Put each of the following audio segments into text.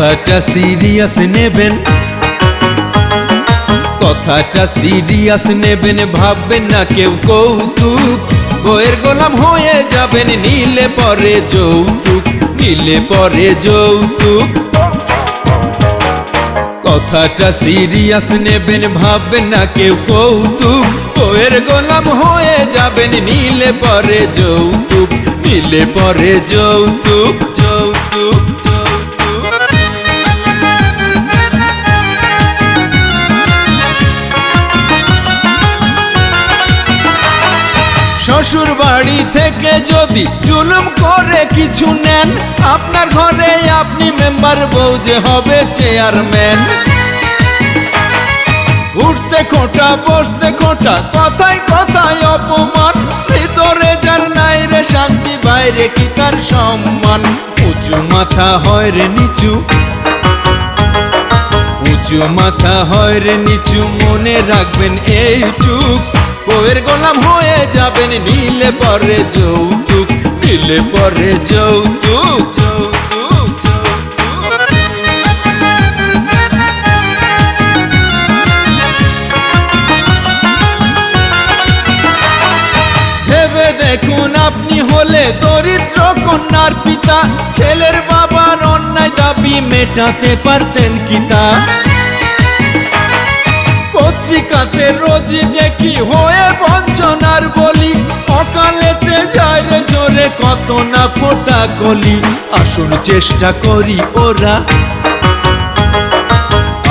কথাটা সিরিয়াস নেবেন। কথাটা সিরিয়াস নেবেন, ভাববেন না কেউ কৌতুক। বইয়ের গোলাম হয়ে যাবেন, নীলে পরে যৌতুক, নীলে পরে যৌতুক। কথাটা সিরিয়াস নেবেন, ভাববেন না কেউ কৌতুক। বইয়ের গোলাম হয়ে যাবেন, নীলে পরে যৌতুক, নীলে পরে যৌতুক। শ্বশুর বাড়ি থেকে যদি জুলুম করে কিছু নেন, আপনার ঘরে আপনি মেম্বার বউ যে হবে চেয়ারম্যান উঠতে খোঁটা, বসতে খোঁটা, কথায় কথায় অপমান। ভিতরে যার নাই রে শান্তি, বাইরে কি তার সম্মান? উঁচু মাথা হয় রে নিচু। উঁচু মাথা হয় রে নিচু, মনে রাখবেন এইটুক। বউয়ের গোলাম হয়ে যাবেন, নীলে পরে যৌতুক, নীলে পরে যৌতুক যৌতুক দেখুন আপনি হলে দরিদ্র কন্যার পিতা। ছেলের বাবার অন্যায় দাবি মেটাতে পারতেন কি তা? পত্রিকাতে রোজই দেখি হয়ে বঞ্চনার বলি। অকালেতে যায় রে জোরে কত না ফোটা কলি আসুন চেষ্টা করি ওরা।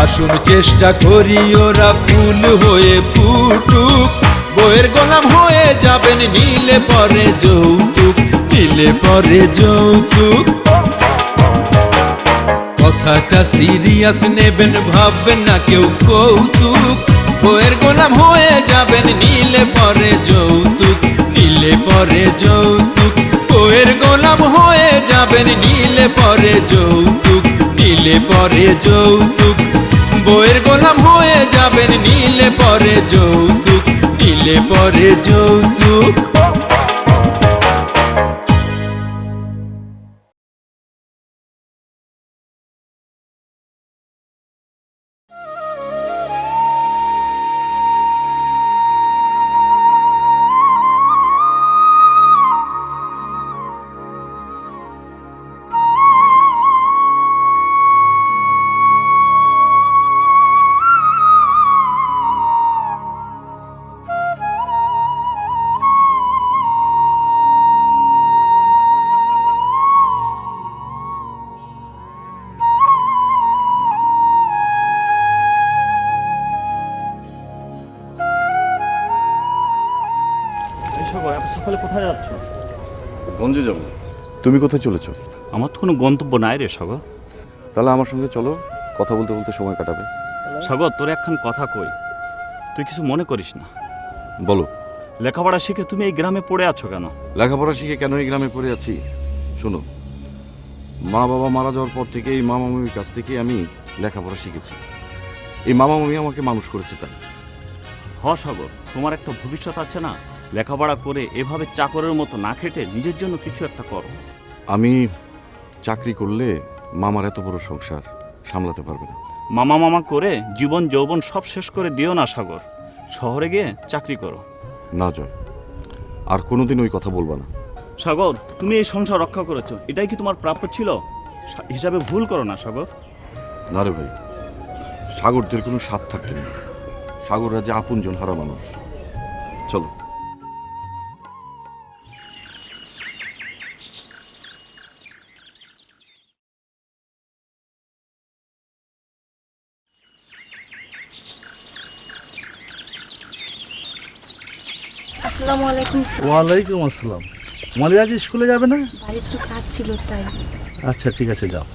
আসুন চেষ্টা করি ওরা, ফুল হয়ে ফুটুক। বইয়ের গোলাম হয়ে যাবেন, নীলে পরে যৌতুক, নীলে পরে যৌতুক। কথাটা সিরিয়াস নেবেন, ভাববেন না কেউ কৌতুক। বইয়ের গোলাম হয়ে যাবেন, নীলে পরে যৌতুক, নীলে পরে যৌতুক। বইয়ের গোলাম হয়ে যাবেন, নীলে পরে যৌতুক, নীলে পরে যৌতুক। বইয়ের গোলাম হয়ে যাবেন, নীলে পরে যৌতুক, নীলে পরে যৌতুক। তুমি কোথায় চলেছো? আমার তো কোনো গন্তব্য নাই রে সাগর। তাহলে আমার সঙ্গে চলো কথা বলতে বলতে সময় কাটাবে। সাগর তোর একখান কথা কই। তুই কিছু মনে করিস না। বলো। লেখাপড়া শিখে তুমি এই গ্রামে পড়ে আছো কেন? লেখাপড়া শিখে কেন এই গ্রামে পড়ে আছি? শোনো মা বাবা মারা যাওয়ার পর থেকে এই মামা মামির কাছ থেকে আমি লেখাপড়া শিখেছি। এই মামা মামি আমাকে মানুষ করেছে তাই। হ সাগর তোমার একটা ভবিষ্যৎ আছে না? লেখাপড়া করে এভাবে চাকরের মতো না খেটে নিজের জন্য কিছু একটা করো। আমি চাকরি করলে মামার এত বড় সংসার সামলাতে পারবে না। মামা মামা করে জীবন যৌবন সব শেষ করে দিও না সাগর। শহরে গিয়ে চাকরি করো। না জয়। আর কোনোদিন ওই কথা বলবা না। সাগর তুমি এই সংসার রক্ষা করেছ। এটাই কি তোমার প্রাপ্য ছিল? হিসাবে ভুল করো না সাগর। না রে ভাই সাগরদের কোনো স্বাদ থাকতে নেই। সাগররা যে আপনজন হারা মানুষ। চলো। আলাইকুম ওয়ালাইকুম আসসালাম। মালিয়া আজ স্কুলে যাবে না? বাড়ির একটু কাজ ছিল তাই। আচ্ছা ঠিক আছে যাও।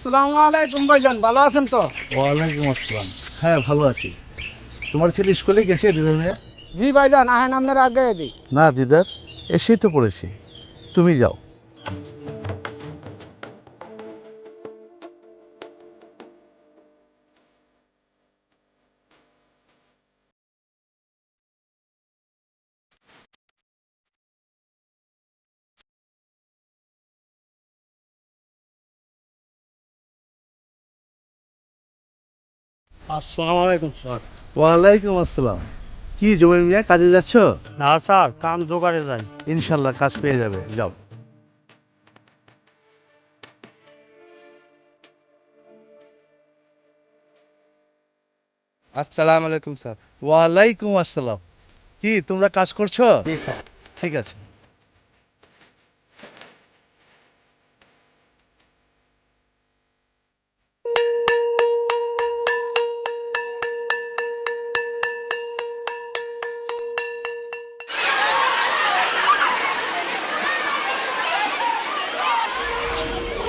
আসসালামু আলাইকুম ভাইজান ভালো আছেন তো? ওয়ালাইকুম আসসালাম। হ্যাঁ ভালো আছি। তোমার ছেলে স্কুলে গেছে দিদা ভাইয়া? জি ভাইজান আহেন আপনার আগে দিই। না দিদার এসেই তো পড়েছি। তুমি যাও। আসসালামু আলাইকুম স্যার। ওয়ালাইকুম আসসালাম। কি জমির মিয়া কাজে যাচ্ছ? না স্যার কাম জোগাড়ে যাই। ইনশাল্লাহ কাজ পেয়ে যাবে যাও। আসসালামু আলাইকুম স্যার। ওয়ালাইকুম আসসালাম। কি তোমরা কাজ করছ? ঠিক আছে।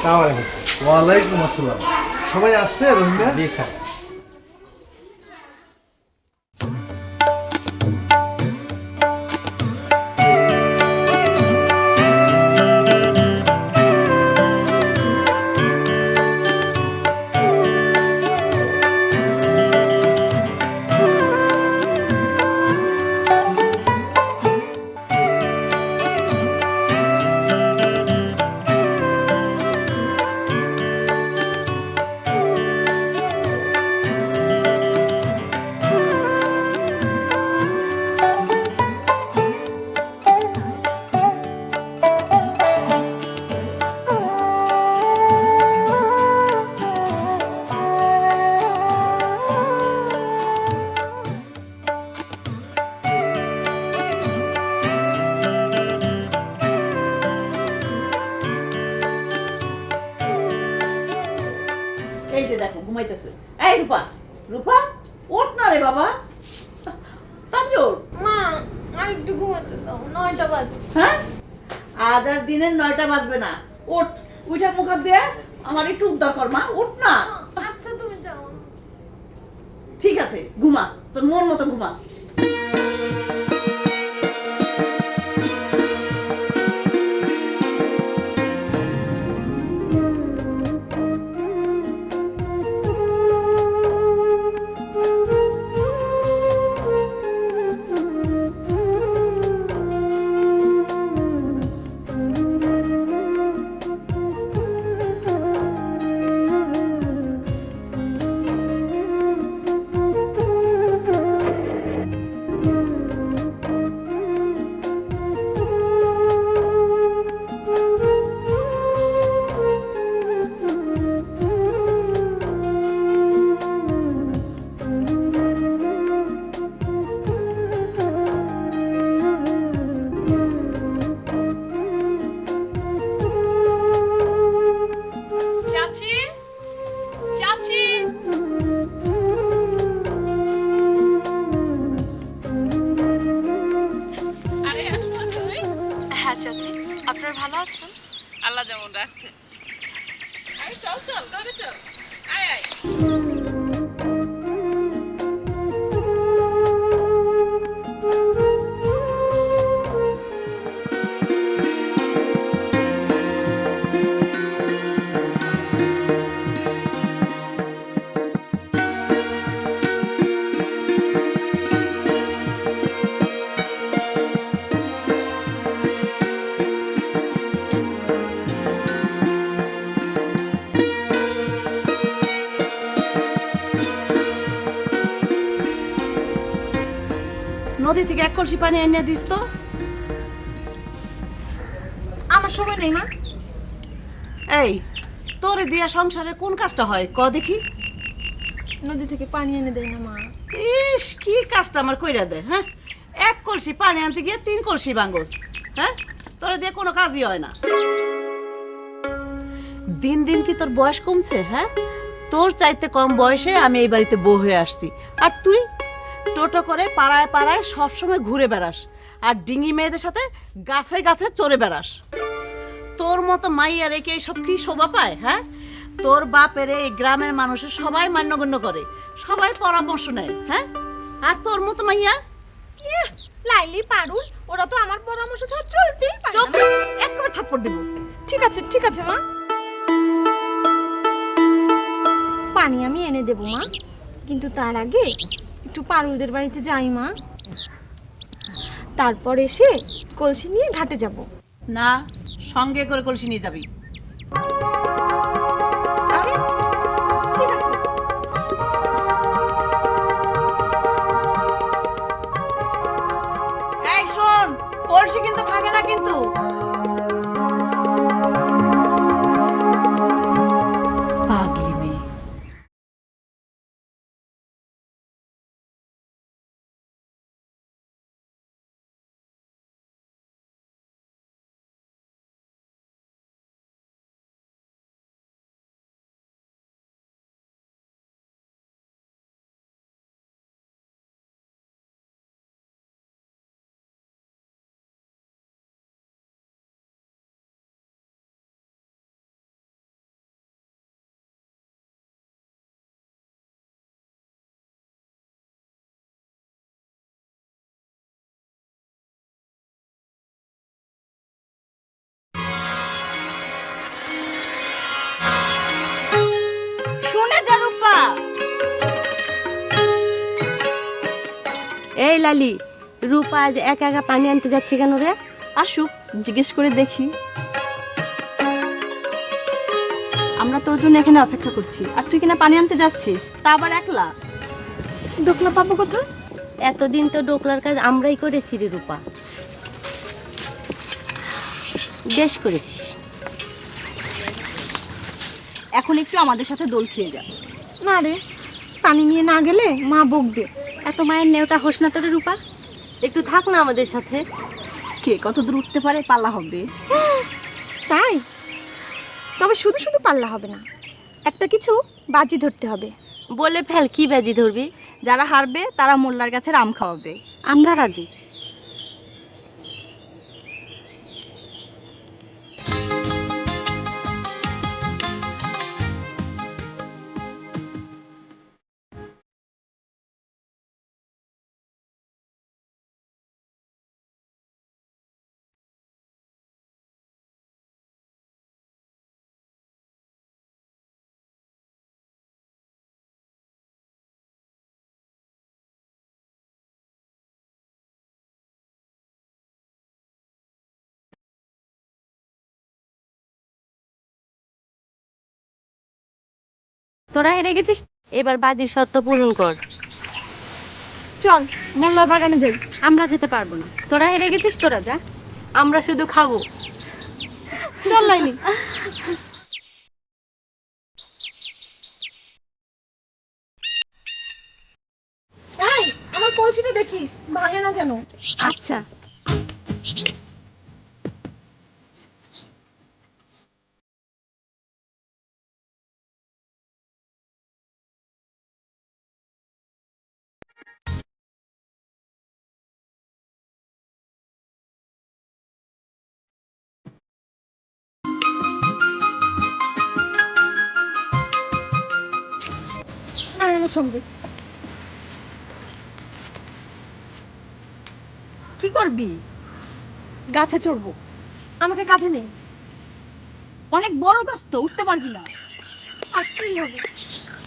আসসালামু আলাইকুম। ওয়ালাইকুম আসসালাম। সবাই আসছে রোহিঙ্গা জি স্যার। থেকে এক কলসি পানি এনে দিস তো। আমার সময় নেই মা। এই তোরে দিয়া সংসারে কোন কাজটা হয়? ক দেখি। নদী থেকে পানি এনে দেয় না মা। ইস কি কাজটা আমার কইরা দে হ্যাঁ? এক কলসি পানি আনতে গিয়ে তিন কলসি বাঙ্গস হ্যাঁ? তোরা দিয়ে কোনো কাজই হয় না। দিন দিন কি তোর বয়স কমছে হ্যাঁ? তোর চাইতে কম বয়সে আমি এই বাড়িতে বউ হয়ে আসছি। আর তুই? টোটো করে পাড়ায় পাড়ায় সবসময় ঘুরে বেড়াস। আর ডিঙি মেয়েদের সাথে গাছে গাছে চড়ে বেড়াস। তোর মতো মাইয়া রেখে এইসব কি শোভা পায় হ্যাঁ? তোর বাপের এই গ্রামের মানুষের সবাই মান্যগণ্য করে সবাই পরামর্শ নেয় হ্যাঁ? আর তোর মতো মাইয়া? লাইলি পারুল ওরা তো আমার পরামর্শ ছাড়া চলতেই পারে চুপ! একবার থাপ্পড় দেবো। ঠিক আছে ঠিক আছে মা। পানি আমি এনে দেবো মা। কিন্তু তার আগে একটু পারুলদের বাড়িতে যাই, মা। তারপর এসে কলসি নিয়ে ঘাটে যাব। না, সঙ্গে করে কলসি নিয়ে যাবি। এই লালি রূপা আজ একা একা পানি আনতে যাচ্ছে কেন রে? আসুক জিজ্ঞেস করে দেখি। আমরা তোর জন্য এখানে অপেক্ষা করছি। আর তুই কিনা পানি আনতে যাচ্ছিস? তা আবার একলা? ডোকলা পাবো কোথায়? এতদিন তো ডোকলার কাজ আমরাই করেছি রে রূপা। বেশ করেছিস। এখন একটু আমাদের সাথে দোল খেয়ে যা। না রে পানি নিয়ে না গেলে মা বকবে। এত মায়ের নেওটা হোস না তোরে রূপা। একটু থাক না আমাদের সাথে। কে কত দূর উঠতে পারে পাল্লা হবে। তাই? তবে শুধু শুধু পাল্লা হবে না একটা কিছু বাজি ধরতে হবে। বলে ফেল কি বাজি ধরবি? যারা হারবে তারা মোল্লার কাছে আম খাওয়াবে। আমরা রাজি। তোরা হেরে গেছিস? এবার বাজির শর্ত পূরণ কর। চল মোল্লা বাগানে যাই। আমরা যেতে পারব না। তোরা হেরে গেছিস তোরা যা। আমরা শুধু খাব। চল এই আমার কলসিটা দেখিস ভাঙে না যেন। আচ্ছা। সঙ্গে। কি করবি? গাছে চড়বো। আমাকে কাঁধে নেই অনেক বড় গাছ তো, উঠতে পারবি না। থাকতেই হবে?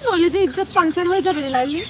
নইলে যে ইজ্জত পাংচার হয়ে যাবে লাইলি।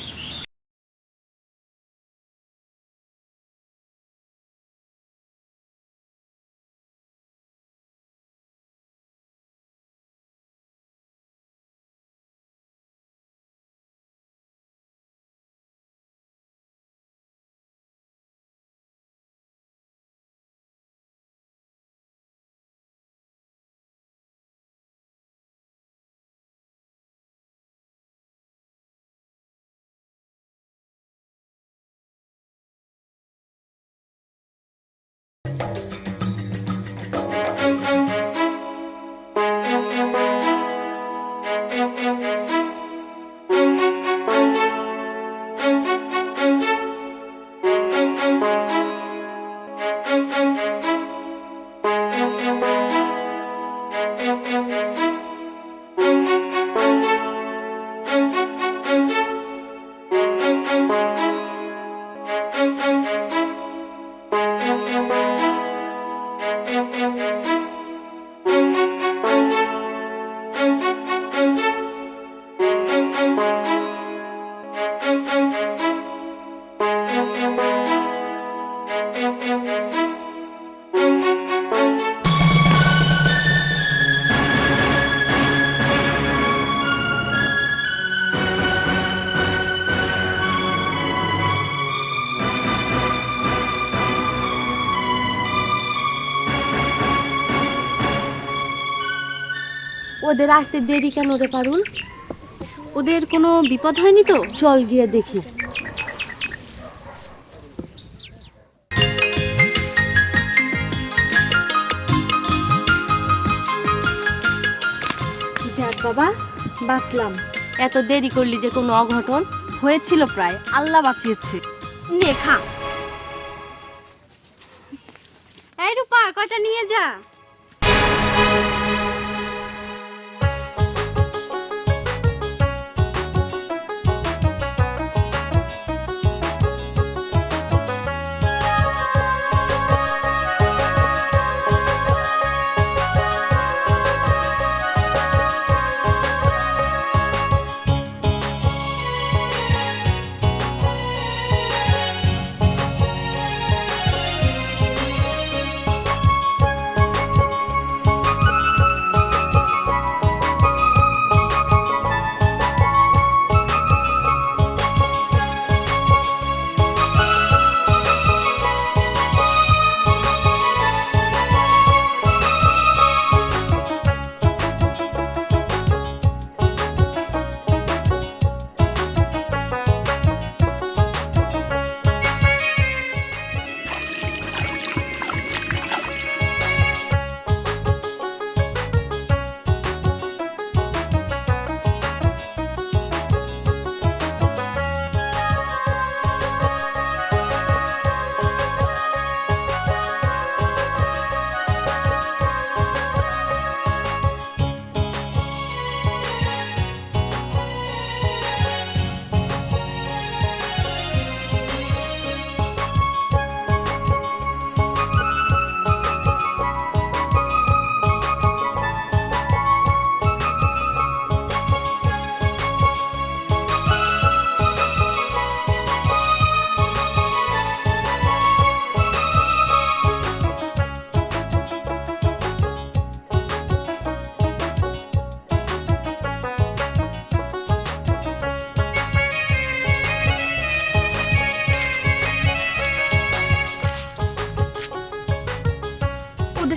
ওদের আসতে দেরি কেন রে পারুল? ওদের কোনো বিপদ হয়নি তো? চল গিয়ে দেখি। যাক বাবা বাঁচলাম। এত দেরি করলি যে কোনো অঘটন? হয়েছিল প্রায় আল্লাহ বাঁচিয়েছে। নে খা। এই রূপা কয়টা নিয়ে যা?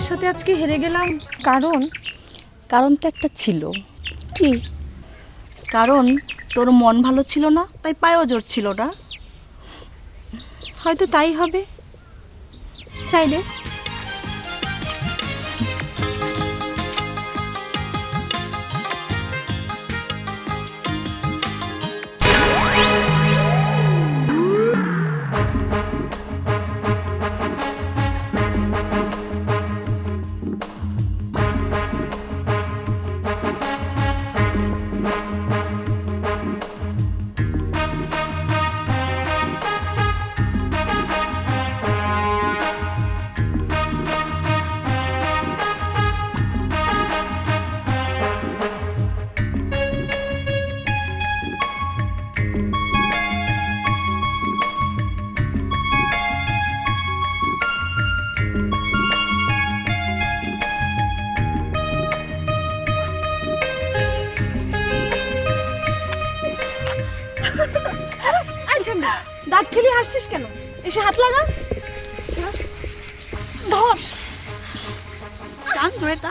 সাথে আজকে হেরে গেলাম? কারণ? কারণ তো একটা ছিল। কি? কারণ তোর মন ভালো ছিল না তাই পায়েও জোর ছিল না। হয়তো তাই হবে। চাইলে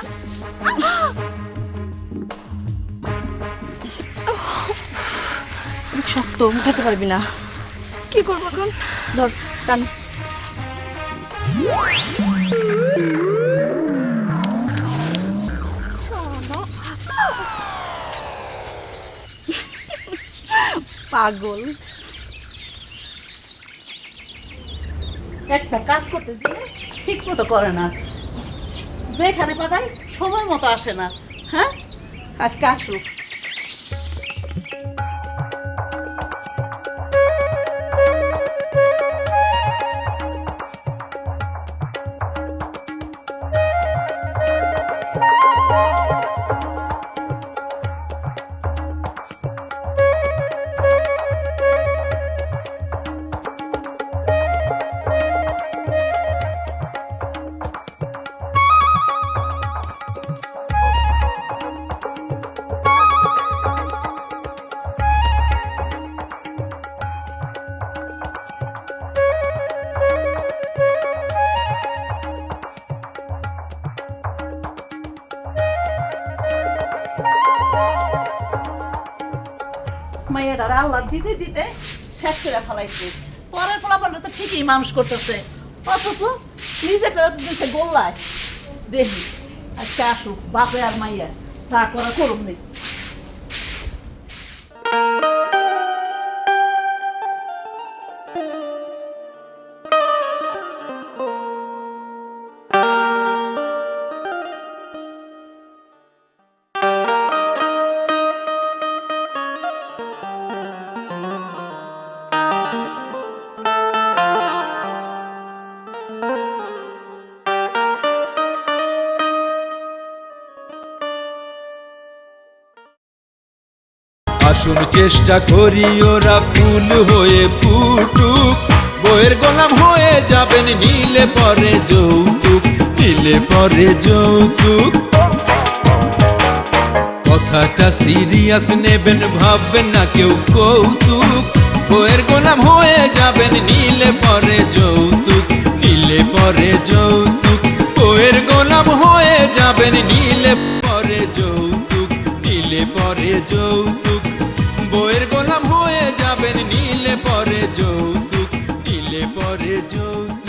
অনেক শক্ত উঠাতে পারবি না। কি করব এখন? ধর টান। পাগল। একটা কাজ করতে দিলে ঠিক মতো করে না। যেখানে পাঠাই সময় মতো আসে না হ্যাঁ? আজকে আসুক। দিতে শেষ করে ফেলাইছে। পরের ফলাফলটা তো ঠিকই মানুষ করতেছে। অথচ নিজেটা দিচ্ছে গোল্লায় দেখি আজকে আসুক, বাপে আর মাইয়া চা করা করুন দেখি আসুন চেষ্টা করি ওরা ফুল হয়ে ফুটুক বইয়ের গোলাম হয়ে যাবেন, নীলে পরে যৌতুক, নীলে পরে যৌতুক। কথাটা সিরিয়াস নেবেন, ভাববেন না কেউ কৌতুক। বইয়ের গোলাম হয়ে যাবেন, নীলে পরে যৌতুক, নীলে পরে যৌতুক। বইয়ের গোলাম হয়ে যাবেন, নীলে পরে যৌতুক, নীলে পরে যৌতুক। বইয়ের গোলাম হয়ে যাবেন নীলে পরে যৌতুক নীলে পরে যৌতুক।